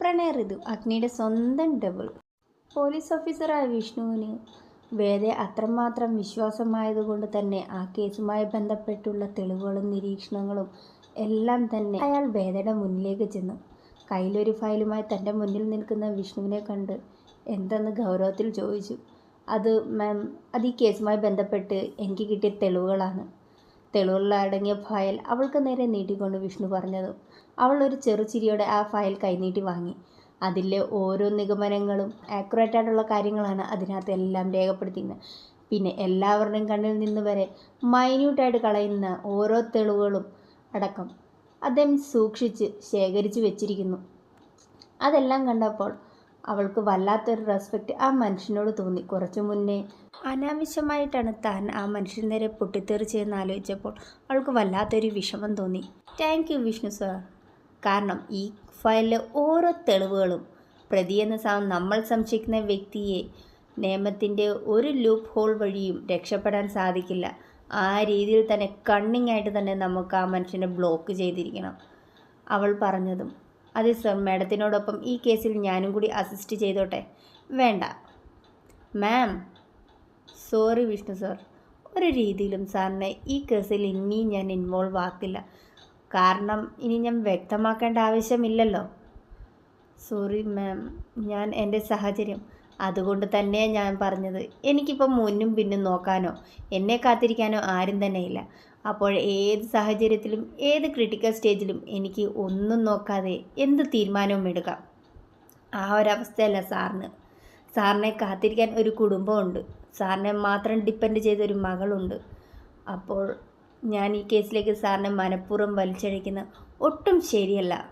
പ്രണയ ഋതു അഗ്നിയുടെ സ്വന്തം ഡബിൾ പോലീസ് ഓഫീസറായ വിഷ്ണുവിന് വേദയെ അത്രമാത്രം വിശ്വാസമായതുകൊണ്ട് തന്നെ ആ കേസുമായി ബന്ധപ്പെട്ടുള്ള തെളിവുകളും നിരീക്ഷണങ്ങളും എല്ലാം തന്നെ അയാൾ വേദയുടെ മുന്നിലേക്ക് ചെന്നു. കയ്യിലൊരു ഫയലുമായി തന്റെ മുന്നിൽ നിൽക്കുന്ന വിഷ്ണുവിനെ കണ്ട് എന്തെന്ന് ഗൗരവത്തിൽ ചോദിച്ചു. അത് മാം അത് ഈ കേസുമായി ബന്ധപ്പെട്ട് എനിക്ക് കിട്ടിയ തെളിവുകളാണ്. തെളിവുകളിലടങ്ങിയ ഫയൽ അവൾക്ക് നേരെ നീട്ടിക്കൊണ്ട് വിഷ്ണു പറഞ്ഞതും. അവൾ ഒരു ചെറുചിരിയോടെ ആ ഫയൽ കൈനീട്ടി വാങ്ങി. അതിലെ ഓരോ നിഗമനങ്ങളും ആക്യുറേറ്റ് ആയിട്ടുള്ള കാര്യങ്ങളാണ് അതിനകത്ത് എല്ലാം രേഖപ്പെടുത്തിയിരുന്നത്. പിന്നെ എല്ലാവരുടെയും കണ്ണിൽ നിന്ന് വരെ മൈന്യൂട്ടായിട്ട് കളയുന്ന ഓരോ തെളിവുകളും അടക്കം അദ്ദേഹം സൂക്ഷിച്ച് ശേഖരിച്ച് വെച്ചിരിക്കുന്നു. അതെല്ലാം കണ്ടപ്പോൾ അവൾക്ക് വല്ലാത്തൊരു റെസ്പെക്റ്റ് ആ മനുഷ്യനോട് തോന്നി. കുറച്ചു മുന്നേ അനാവശ്യമായിട്ടാണ് താൻ ആ മനുഷ്യൻ നേരെ പൊട്ടിത്തെറിച്ചതെന്ന് ആലോചിച്ചപ്പോൾ അവൾക്ക് വല്ലാത്തൊരു വിഷമം തോന്നി. താങ്ക് യു വിഷ്ണു സാർ കാരണം ഈ ഫയലിലെ ഓരോ തെളിവുകളും പ്രതിയെന്ന നമ്മൾ സംശയിക്കുന്ന വ്യക്തിയെ നിയമത്തിന്റെ ഒരു ലൂപ്പ് ഹോൾ വഴിയും രക്ഷപ്പെടാൻ സാധിക്കില്ല. ആ രീതിയിൽ തന്നെ കണ്ണിങ് ആയിട്ട് തന്നെ നമുക്ക് ആ മനുഷ്യനെ ബ്ലോക്ക് ചെയ്തിരിക്കണം. അവൾ പറഞ്ഞതും അതെ സർ മാഡത്തിനോടൊപ്പം ഈ കേസിൽ ഞാനും കൂടി അസിസ്റ്റ് ചെയ്തോട്ടെ. വേണ്ട. മാം സോറി വിഷ്ണു സർ ഒരു രീതിയിലും സാറിനെ ഈ കേസിൽ ഇനിയും ഞാൻ ഇൻവോൾവ് ആക്കില്ല. കാരണം ഇനി ഞാൻ വ്യക്തമാക്കേണ്ട ആവശ്യമില്ലല്ലോ. സോറി മാം ഞാൻ എന്റെ സാഹചര്യം അതുകൊണ്ട് തന്നെ ഞാൻ പറഞ്ഞത്. എനിക്കിപ്പം മുന്നും പിന്നും നോക്കാനോ എന്നെ കാത്തിരിക്കാനോ ആരും തന്നെ ഇല്ല. അപ്പോൾ ഏത് സാഹചര്യത്തിലും ഏത് ക്രിട്ടിക്കൽ സ്റ്റേജിലും എനിക്ക് ഒന്നും നോക്കാതെ എന്ത് തീരുമാനവും എടുക്കാം? ആ ഒരവസ്ഥയല്ല സാറിന്. സാറിനെ കാത്തിരിക്കാൻ ഒരു കുടുംബമുണ്ട് സാറിനെ മാത്രം ഡിപ്പെൻഡ് ചെയ്തൊരു മകളുണ്ട്. അപ്പോൾ ഞാൻ ഈ കേസിലേക്ക് സാറിനെ മനഃപൂർവം വലിച്ചഴിക്കുന്ന ഒട്ടും ശരിയല്ല.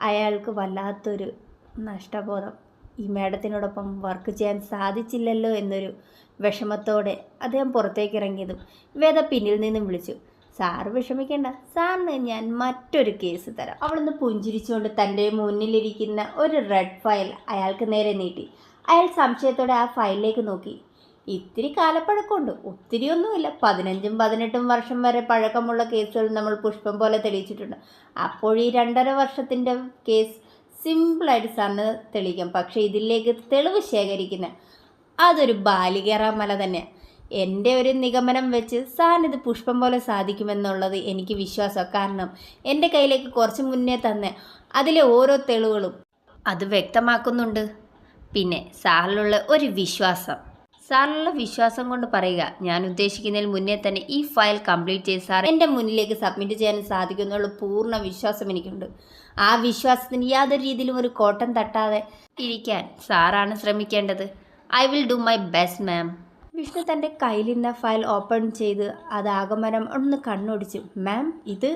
അയാൾക്ക് വല്ലാത്തൊരു നഷ്ടബോധം. ഈ മേഡത്തിനോടൊപ്പം വർക്ക് ചെയ്യാൻ സാധിച്ചില്ലല്ലോ എന്നൊരു വിഷമത്തോടെ അദ്ദേഹം പുറത്തേക്ക് ഇറങ്ങിയതും വേദ പിന്നിൽ നിന്നും വിളിച്ചു. സാർ വിഷമിക്കേണ്ട. സാറിന് ഞാൻ മറ്റൊരു കേസ് തരാം. അവളൊന്ന് പുഞ്ചിരിച്ചുകൊണ്ട് തന്റെ മുന്നിലിരിക്കുന്ന ഒരു റെഡ് ഫയൽ അയാൾക്ക് നേരെ നീട്ടി. അയാൾ സംശയത്തോടെ ആ ഫയലിലേക്ക് നോക്കി. ഇത്തിരി കാലപ്പഴക്കമുണ്ട്. ഒത്തിരിയൊന്നുമില്ല. പതിനഞ്ചും പതിനെട്ടും വർഷം വരെ പഴക്കമുള്ള കേസുകൾ നമ്മൾ പുഷ്പം പോലെ തെളിയിച്ചിട്ടുണ്ട്. അപ്പോൾ ഈ രണ്ടര വർഷത്തിന്റെ കേസ് സിമ്പിളായിട്ട് സാറിന് തെളിയിക്കാം. പക്ഷേ ഇതിലേക്ക് തെളിവ് ശേഖരിക്കുന്ന അതൊരു ബാലികേറാമല തന്നെയാണ് എന്റെ ഒരു നിഗമനം വെച്ച് സാറിനിത് പുഷ്പം പോലെ സാധിക്കുമെന്നുള്ളത് എനിക്ക് വിശ്വാസമാണ്. കാരണം എന്റെ കയ്യിലേക്ക് കുറച്ച് മുന്നേ തന്നെ അതിലെ ഓരോ തെളിവുകളും അത് വ്യക്തമാക്കുന്നുണ്ട്. പിന്നെ സാറിലുള്ള ഒരു വിശ്വാസം. സാറിനുള്ള വിശ്വാസം കൊണ്ട് പറയുക ഞാൻ ഉദ്ദേശിക്കുന്നതിൽ മുന്നേ തന്നെ ഈ ഫയൽ കംപ്ലീറ്റ് ചെയ്ത് സാർ എന്റെ മുന്നിലേക്ക് സബ്മിറ്റ് ചെയ്യാൻ സാധിക്കുന്നുള്ള പൂർണ വിശ്വാസം എനിക്കുണ്ട്. ആ വിശ്വാസത്തിന് യാതൊരു രീതിയിലും ഒരു കോട്ടം തട്ടാതെ ഇരിക്കാൻ സാറാണ് ശ്രമിക്കേണ്ടത്. I will do my best ma'am. Vishnu തന്റെ കയ്യിലിരുന്ന ഫയൽ ഓപ്പൺ ചെയ്ത് അത് ആഗമനം ഒന്ന് കണ്ണോടിച്ചു. മാം ഇത്?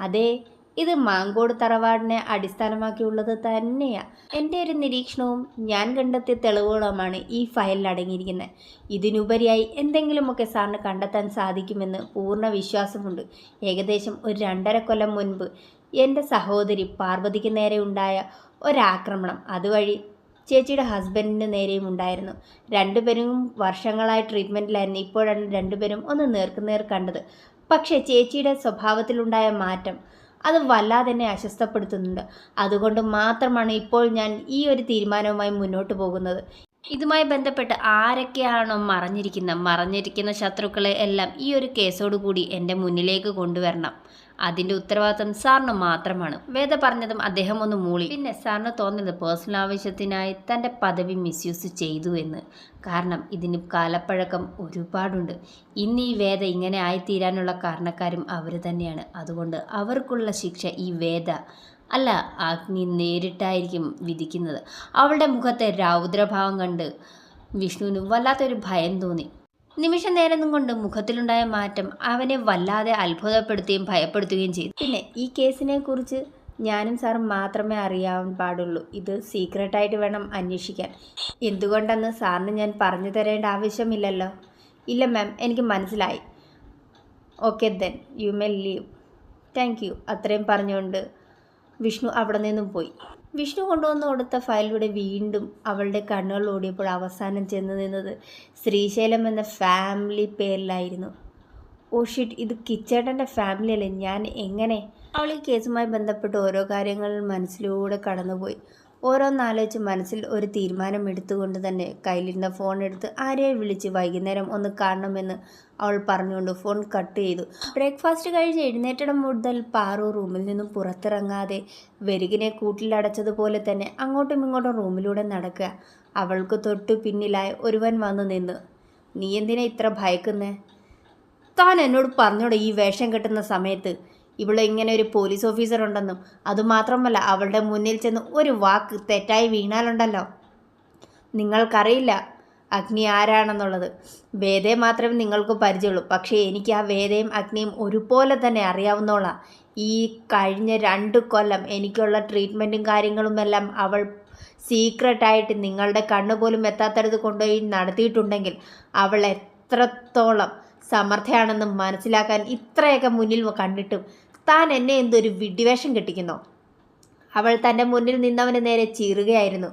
അതെ ഇത് മാങ്കോട് തറവാടിനെ അടിസ്ഥാനമാക്കിയുള്ളത് തന്നെയാണ് എന്റെ ഒരു നിരീക്ഷണവും ഞാൻ കണ്ടെത്തിയ തെളിവുകളുമാണ് ഈ ഫയലിൽ അടങ്ങിയിരിക്കുന്നത്. ഇതിനുപരിയായി എന്തെങ്കിലുമൊക്കെ സാറിന് കണ്ടെത്താൻ സാധിക്കുമെന്ന് പൂർണ വിശ്വാസമുണ്ട്. ഏകദേശം ഒരു രണ്ടര കൊല്ലം മുൻപ് എന്റെ സഹോദരി പാർവതിക്ക് നേരെ ഉണ്ടായ ഒരാക്രമണം. അതുവഴി ചേച്ചിയുടെ ഹസ്ബൻഡിന് നേരെയും ഉണ്ടായിരുന്നു. രണ്ടുപേരും വർഷങ്ങളായി ട്രീറ്റ്മെന്റിലായിരുന്നു. ഇപ്പോഴാണ് രണ്ടുപേരും ഒന്ന് നേർക്കുനേർ കണ്ടത്. പക്ഷേ ചേച്ചിയുടെ സ്വഭാവത്തിലുണ്ടായ മാറ്റം അത് വല്ലാതെ തന്നെ അസ്വസ്ഥപ്പെടുത്തുന്നുണ്ട്. അതുകൊണ്ട് മാത്രമാണ് ഇപ്പോൾ ഞാൻ ഈ ഒരു തീരുമാനവുമായി മുന്നോട്ട് പോകുന്നത്. ഇതുമായി ബന്ധപ്പെട്ട് ആരൊക്കെയാണോ മറഞ്ഞിരിക്കുന്ന മറഞ്ഞിരിക്കുന്ന ശത്രുക്കളെ എല്ലാം ഈ ഒരു കേസോടുകൂടി എന്റെ മുന്നിലേക്ക് കൊണ്ടുവരണം. അതിന്റെ ഉത്തരവാദിത്തം സാറിന് മാത്രമാണ്. വേദ പറഞ്ഞതും അദ്ദേഹം ഒന്ന് മൂളി. പിന്നെ സാറിന് തോന്നുന്നത് പേഴ്സണൽ ആവശ്യത്തിനായി തന്റെ പദവി മിസ്യൂസ് ചെയ്തു എന്ന്. കാരണം ഇതിന് കാലപ്പഴക്കം ഒരുപാടുണ്ട്. ഇന്ന് ഈ വേദ ഇങ്ങനെ ആയിത്തീരാനുള്ള കാരണക്കാരും അവർ തന്നെയാണ്. അതുകൊണ്ട് അവർക്കുള്ള ശിക്ഷ ഈ വേദ അല്ല അഗ്നി നേരിട്ടായിരിക്കും വിധിക്കുന്നത്. അവളുടെ മുഖത്തെ രൗദ്രഭാവം കണ്ട് വിഷ്ണുവിന് വല്ലാത്തൊരു ഭയം തോന്നി. നിമിഷ നേരം കൊണ്ട് മുഖത്തിലുണ്ടായ മാറ്റം അവനെ വല്ലാതെ അത്ഭുതപ്പെടുത്തുകയും ഭയപ്പെടുത്തുകയും ചെയ്തു. പിന്നെ ഈ കേസിനെ കുറിച്ച് ഞാനും സാറും മാത്രമേ അറിയാൻ പാടുള്ളൂ. ഇത് സീക്രട്ടായിട്ട് വേണം അന്വേഷിക്കാൻ. എന്തുകൊണ്ടെന്ന് സാറിന് ഞാൻ പറഞ്ഞു തരേണ്ട ആവശ്യമില്ലല്ലോ. ഇല്ല മാം എനിക്ക് മനസ്സിലായി. Okay then you may leave thank you അത്രയും പറഞ്ഞുകൊണ്ട് വിഷ്ണു അവിടെ നിന്നും പോയി. വിഷ്ണു കൊണ്ടുവന്ന് കൊടുത്ത ഫയലിലൂടെ വീണ്ടും അവളുടെ കണ്ണുകൾ ഓടിയപ്പോൾ അവസാനം ചെന്ന് നിന്നത് ശ്രീശൈലം എന്ന ഫാമിലി പേരിലായിരുന്നു. ഓ ഷിറ്റ് ഇത് കിച്ചേട്ടന്റെ ഫാമിലി അല്ലേ? ഞാൻ എങ്ങനെ? അവൾ ഈ കേസുമായി ബന്ധപ്പെട്ട് ഓരോ കാര്യങ്ങൾ മനസ്സിലൂടെ കടന്നുപോയി. ഓരോന്നാലോചിച്ച് മനസ്സിൽ ഒരു തീരുമാനം എടുത്തുകൊണ്ട് തന്നെ കയ്യിലിരുന്ന ഫോൺ എടുത്ത് ആരെയെ വിളിച്ച് വൈകുന്നേരം ഒന്ന് കാണണമെന്ന് അവൾ പറഞ്ഞുകൊണ്ട് ഫോൺ കട്ട് ചെയ്തു. ബ്രേക്ക്ഫാസ്റ്റ് കഴിഞ്ഞ് എഴുന്നേറ്റം മുതൽ പാറു റൂമിൽ നിന്നും പുറത്തിറങ്ങാതെ വെരുകിനെ കൂട്ടിലടച്ചതുപോലെ തന്നെ അങ്ങോട്ടും ഇങ്ങോട്ടും റൂമിലൂടെ നടക്കുക. അവൾക്ക് തൊട്ട് പിന്നിലായി ഒരുവൻ വന്നു നിന്ന് നീ എന്തിനാ ഇത്ര ഭയക്കുന്നേ? താൻ എന്നോട് പറഞ്ഞോടെ ഈ വേഷം കെട്ടുന്ന സമയത്ത്? ഇവിടെ ഇങ്ങനെ ഒരു പോലീസ് ഓഫീസർ ഉണ്ടെന്നും അതുമാത്രമല്ല അവളുടെ മുന്നിൽ ചെന്ന് ഒരു വാക്ക് തെറ്റായി വീണാലുണ്ടല്ലോ. നിങ്ങൾക്കറിയില്ല അഗ്നി ആരാണെന്നുള്ളത്. വേദയെ മാത്രമേ നിങ്ങൾക്ക് പരിചയമുള്ളൂ. പക്ഷേ എനിക്ക് ആ വേദയും അഗ്നിയും ഒരുപോലെ തന്നെ അറിയാവുന്നോളാം ഈ കഴിഞ്ഞ രണ്ട് കൊല്ലം എനിക്കുള്ള ട്രീറ്റ്മെന്റും കാര്യങ്ങളുമെല്ലാം അവൾ സീക്രട്ടായിട്ട് നിങ്ങളുടെ കണ്ണു പോലും എത്താത്തടത്ത് കൊണ്ടുപോയി നടത്തിയിട്ടുണ്ടെങ്കിൽ അവൾ എത്രത്തോളം സമർത്ഥയാണെന്ന് മനസ്സിലാക്കാൻ ഇത്രയൊക്കെ മുന്നിൽ കണ്ടിട്ടും താൻ എന്നെ എന്തൊരു വിഡിവേഷം കെട്ടിക്കുന്നു. അവൾ തന്റെ മുന്നിൽ നിന്നവന് നേരെ ചീറുകയായിരുന്നു.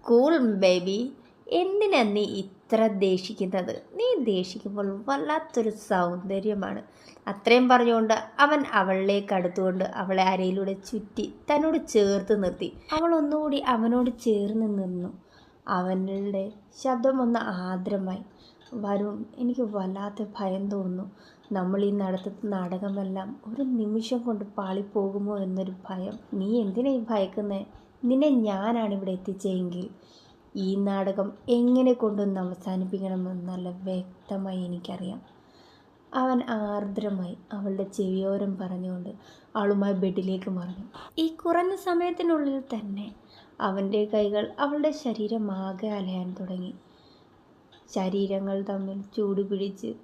കൂൾ ബേബി എന്തിനാ നീ ഇത്ര ദേഷിക്കുന്നത്? നീ ദേഷിക്കുമ്പോൾ വല്ലാത്തൊരു സൗന്ദര്യമാണ്. അത്രയും പറഞ്ഞുകൊണ്ട് അവൻ അവളിലേക്ക് അടുത്തുകൊണ്ട് അവളെ അരയിലൂടെ ചുറ്റി തന്നോട് ചേർത്ത് നിർത്തി. അവൾ ഒന്നുകൂടി അവനോട് ചേർന്ന് നിന്നു. അവനുടെ ശബ്ദം ഒന്ന് ആദ്രമായി. വരും എനിക്ക് വല്ലാത്ത ഭയം തോന്നുന്നു. നമ്മൾ ഈ നടത്തുന്ന നാടകമെല്ലാം ഒരു നിമിഷം കൊണ്ട് പാളിപ്പോകുമോ എന്നൊരു ഭയം. നീ എന്തിനാ ഈ ഭയക്കുന്നത് നിന്നെ ഞാനാണ് ഇവിടെ എത്തിച്ചെങ്കിൽ ഈ നാടകം എങ്ങനെ കൊണ്ടൊന്ന് അവസാനിപ്പിക്കണമെന്ന് നല്ല വ്യക്തമായി എനിക്കറിയാം. അവൻ ആർദ്രമായി അവളുടെ ചെവിയോരം പറഞ്ഞുകൊണ്ട് അവളുമായി ബെഡിലേക്ക് മറഞ്ഞു. ഈ കുറഞ്ഞ സമയത്തിനുള്ളിൽ തന്നെ അവന്റെ കൈകൾ അവളുടെ ശരീരം ആകെ അലയാൻ തുടങ്ങി. ശരീരങ്ങൾ തമ്മിൽ ചൂടുപിടിച്ച്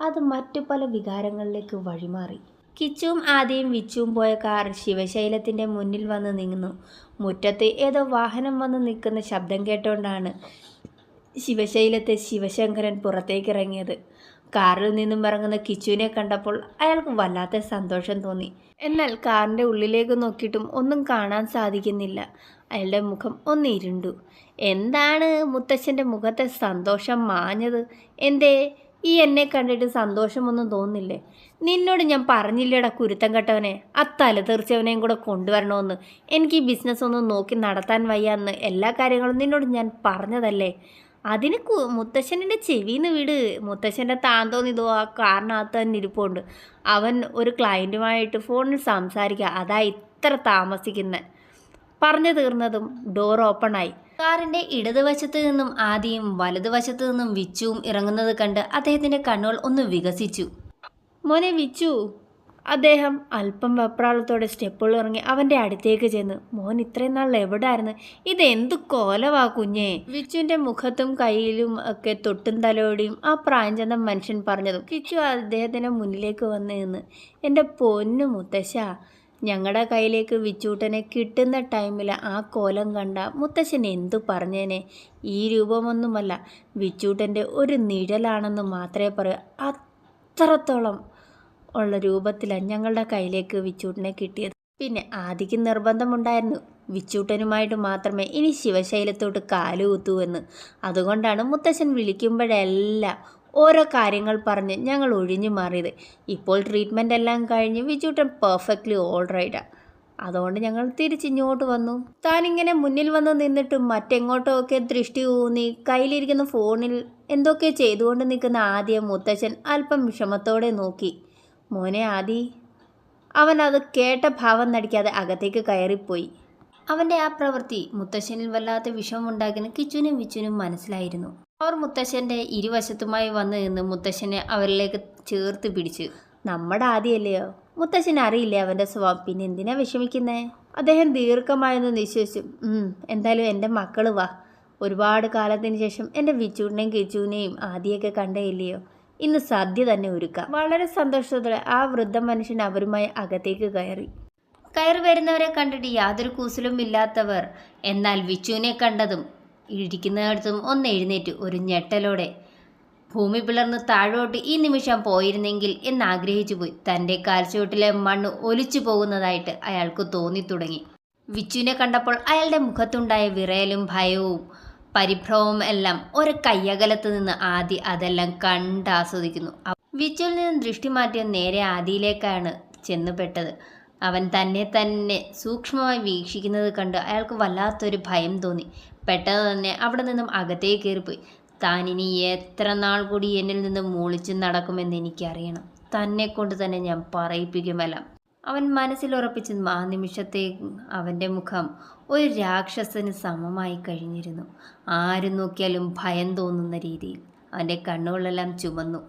അത് മറ്റു പല വികാരങ്ങളിലേക്ക് വഴിമാറി. കിച്ചും ആദ്യം വിച്ചും പോയ കാർ ശിവശൈലത്തിന്റെ മുന്നിൽ വന്ന് നിന്നു. മുറ്റത്ത് ഏതോ വാഹനം വന്ന് നിൽക്കുന്ന ശബ്ദം കേട്ടുകൊണ്ടാണ് ശിവശൈലത്തെ ശിവശങ്കരൻ പുറത്തേക്ക് ഇറങ്ങിയത് കാറിൽ നിന്നും ഇറങ്ങുന്ന കിച്ചുവിനെ കണ്ടപ്പോൾ അയാൾക്ക് വല്ലാത്ത സന്തോഷം തോന്നി. എന്നാൽ കാറിന്റെ ഉള്ളിലേക്ക് നോക്കിയിട്ടും ഒന്നും കാണാൻ സാധിക്കുന്നില്ല. അയാളുടെ മുഖം ഒന്ന് ഇരുണ്ടു. എന്താണ് മുത്തശ്ശന്റെ മുഖത്തെ സന്തോഷം മാഞ്ഞത്? എന്തേ? ഈ എന്നെ കണ്ടിട്ട് സന്തോഷമൊന്നും തോന്നില്ലേ? നിന്നോട് ഞാൻ പറഞ്ഞില്ലേടാ കുരുത്തം കെട്ടവനെ. അത്തല തലതെറിച്ചവനെയും കൂടെ കൊണ്ടുവരണമെന്ന്. എനിക്ക് ഈ ബിസിനസ് ഒന്നും നോക്കി നടത്താൻ വയ്യാന്ന് എല്ലാ കാര്യങ്ങളും നിന്നോട് ഞാൻ പറഞ്ഞതല്ലേ? അതിന് കു മുത്തശ്ശന്റെ ചെവിന്ന് വീട്. മുത്തശ്ശന്റെ താന്തോന്നിതോ ആ കാറിനകത്ത് തന്നെ ഇരിപ്പുണ്ട്. അവൻ ഒരു ക്ലയന്റുമായിട്ട് ഫോണിൽ സംസാരിക്കുക അതാ ഇത്ര താമസിക്കുന്നത് പറഞ്ഞു തീർന്നതും ഡോർ ഓപ്പണായി കാറിന്റെ ഇടതുവശത്ത് നിന്നും ആദ്യം വലതുവശത്ത് നിന്നും വിച്ചുവും ഇറങ്ങുന്നത് കണ്ട് അദ്ദേഹത്തിന്റെ കണ്ണുകൾ ഒന്ന് വികസിച്ചു. മോനെ വിച്ചു. അദ്ദേഹം അല്പം വെപ്രാളത്തോടെ സ്റ്റെപ്പുകൾ ഇറങ്ങി അവന്റെ അടുത്തേക്ക് ചെന്ന് മോൻ ഇത്രയും നാൾ എവിടായിരുന്നു? ഇതെന്ത് കോലവാ കുഞ്ഞേ? വിച്ചുവിന്റെ മുഖത്തും കയ്യിലും ഒക്കെ തൊട്ടും തലോടിയും ആ പ്രായം ചെന്ന മനുഷ്യൻ പറഞ്ഞതും. വിച്ചു അദ്ദേഹത്തിന്റെ മുന്നിലേക്ക് വന്നു നിന്ന് എന്റെ പൊന്നു മുത്തശ്ശ ഞങ്ങളുടെ കയ്യിലേക്ക് വിച്ചൂട്ടനെ കിട്ടുന്ന ടൈമിൽ ആ കോലം കണ്ട മുത്തശ്ശൻ എന്തു പറഞ്ഞേനെ? ഈ രൂപമൊന്നുമല്ല. വിച്ചൂട്ടന്റെ ഒരു നിഴലാണെന്ന് മാത്രമേ പറയൂ. അത്രത്തോളം ഉള്ള രൂപത്തിലാണ് ഞങ്ങളുടെ കയ്യിലേക്ക് വിച്ചൂട്ടനെ കിട്ടിയത്. പിന്നെ ആദിക്ക് നിർബന്ധമുണ്ടായിരുന്നു. വിച്ചൂട്ടനുമായിട്ട് മാത്രമേ ഇനി ശിവശൈലത്തോട്ട് കാലുകുത്തൂ എന്ന്. അതുകൊണ്ടാണ് മുത്തശ്ശൻ വിളിക്കുമ്പോഴെല്ലാം ഓരോ കാര്യങ്ങൾ പറഞ്ഞ് ഞങ്ങൾ ഒഴിഞ്ഞു മാറിയത്. ഇപ്പോൾ ട്രീറ്റ്മെന്റ് എല്ലാം കഴിഞ്ഞ് വിജുട്ടൻ പെർഫെക്റ്റ്ലി ഓൾ റൈറ്റാണ് അതുകൊണ്ട് ഞങ്ങൾ തിരിച്ചിങ്ങോട്ട് വന്നു. താനിങ്ങനെ മുന്നിൽ വന്ന് നിന്നിട്ട് മറ്റെങ്ങോട്ടോ ഒക്കെ ദൃഷ്ടി ഊന്നി കയ്യിലിരിക്കുന്ന ഫോണിൽ എന്തൊക്കെ ചെയ്തുകൊണ്ട് നിൽക്കുന്ന ആദ്യ മുത്തച്ഛൻ അല്പം വിഷമത്തോടെ നോക്കി. മോനെ ആദി അവൻ അത് കേട്ട ഭാവം നടിക്കാതെ അകത്തേക്ക് കയറിപ്പോയി. അവന്റെ ആ പ്രവൃത്തി മുത്തശ്ശനിൽ വല്ലാത്ത വിഷമമുണ്ടാക്കുന്ന കിച്ചുനും വിച്ചുനും മനസ്സിലായിരുന്നു. അവർ മുത്തശ്ശന്റെ ഇരുവശത്തുമായി വന്ന് നിന്ന് മുത്തശ്ശനെ അവരിലേക്ക് ചേർത്ത് പിടിച്ചു. നമ്മുടെ ആദ്യമല്ലയോ മുത്തശ്ശൻ അറിയില്ലേ അവന്റെ സ്വഭാവം? പിന്നെ എന്തിനാ വിഷമിക്കുന്നേ? അദ്ദേഹം ദീർഘമായൊന്ന് നിശ്വസിച്ചു. "ഉം, എന്തായാലും എന്റെ മക്കൾ വാ. ഒരുപാട് കാലത്തിന് ശേഷം എന്റെ വിച്ചൂടിനെയും കിച്ചൂനെയും ആദ്യമൊക്കെ കണ്ടേയില്ലയോ? ഇന്ന് സദ്യ തന്നെ ഒരുക്കാം. വളരെ സന്തോഷത്തോടെ ആ വൃദ്ധ മനുഷ്യൻ അവരുമായി അകത്തേക്ക് കയറി. കയറി വരുന്നവരെ കണ്ടിട്ട് യാതൊരു കൂസലും ഇല്ലാത്തവർ. എന്നാൽ വിച്ചുവിനെ കണ്ടതും ഇരിക്കുന്നിടത്തും ഒന്ന് എഴുന്നേറ്റ് ഒരു ഞെട്ടലോടെ. ഭൂമി പിളർന്ന് താഴോട്ട് ഈ നിമിഷം പോയിരുന്നെങ്കിൽ എന്നാഗ്രഹിച്ചു പോയി. തന്റെ കാൽച്ചുവട്ടിലെ മണ്ണ് ഒലിച്ചു പോകുന്നതായിട്ട് അയാൾക്ക് തോന്നി തുടങ്ങി വിച്ചുവിനെ കണ്ടപ്പോൾ അയാളുടെ മുഖത്തുണ്ടായ വിറയലും ഭയവും പരിഭ്രമവും എല്ലാം ഒരു കയ്യകലത്ത് നിന്ന് ആദി അതെല്ലാം കണ്ടാസ്വദിക്കുന്നു. വിച്ചുവിൽ നിന്ന് ദൃഷ്ടി മാറ്റിയ നേരെ ആദിയിലേക്കാണ് ചെന്നുപെട്ടത്. അവൻ തന്നെ തന്നെ സൂക്ഷ്മമായി വീക്ഷിക്കുന്നത് കണ്ട് അയാൾക്ക് വല്ലാത്തൊരു ഭയം തോന്നി. പെട്ടെന്ന് തന്നെ അവിടെ നിന്നും അകത്തേക്ക് കയറിപ്പോയി. താൻ ഇനി എത്ര നാൾ കൂടി എന്നിൽ നിന്ന് മൂളിച്ചു നടക്കുമെന്ന് എനിക്കറിയണം. തന്നെ കൊണ്ട് തന്നെ ഞാൻ പറയിപ്പിക്കുമല്ല അവൻ മനസ്സിലുറപ്പിച്ച് ആ നിമിഷത്തെ അവന്റെ മുഖം ഒരു രാക്ഷസന് സമമായി കഴിഞ്ഞിരുന്നു. ആരും നോക്കിയാലും ഭയം തോന്നുന്ന രീതിയിൽ അവന്റെ കണ്ണുകളെല്ലാം ചുമന്നു.